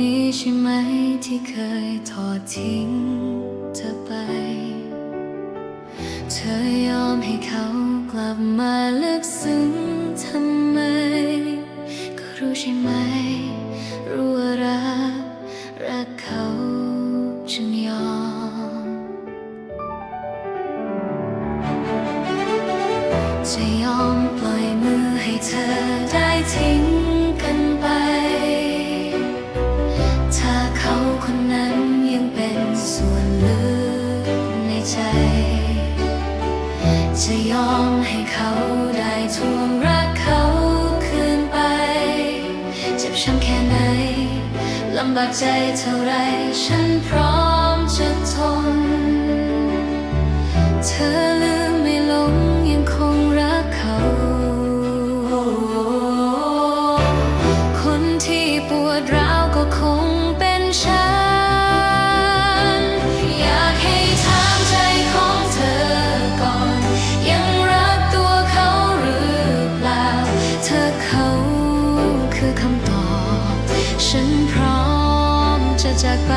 นี้ใช่ไหมที่เคยทอดทิ้งเธอไป เธอยอมให้เขากลับมาลึกซึ้งทำไม ก็รู้ใช่ไหม รู้ว่ารัก รักเขาจึงยอม จะยอมปล่อยมือให้เธอได้ทิ้ง ใจจะยอมให้เขาได้ทวงรักเขาคืนไป เจ็บช้ำแค่ไหนลำบากใจเท่าไรฉันพร้อมจะทน เธอลื คือคำตอบ ฉันพร้อมจะจากไป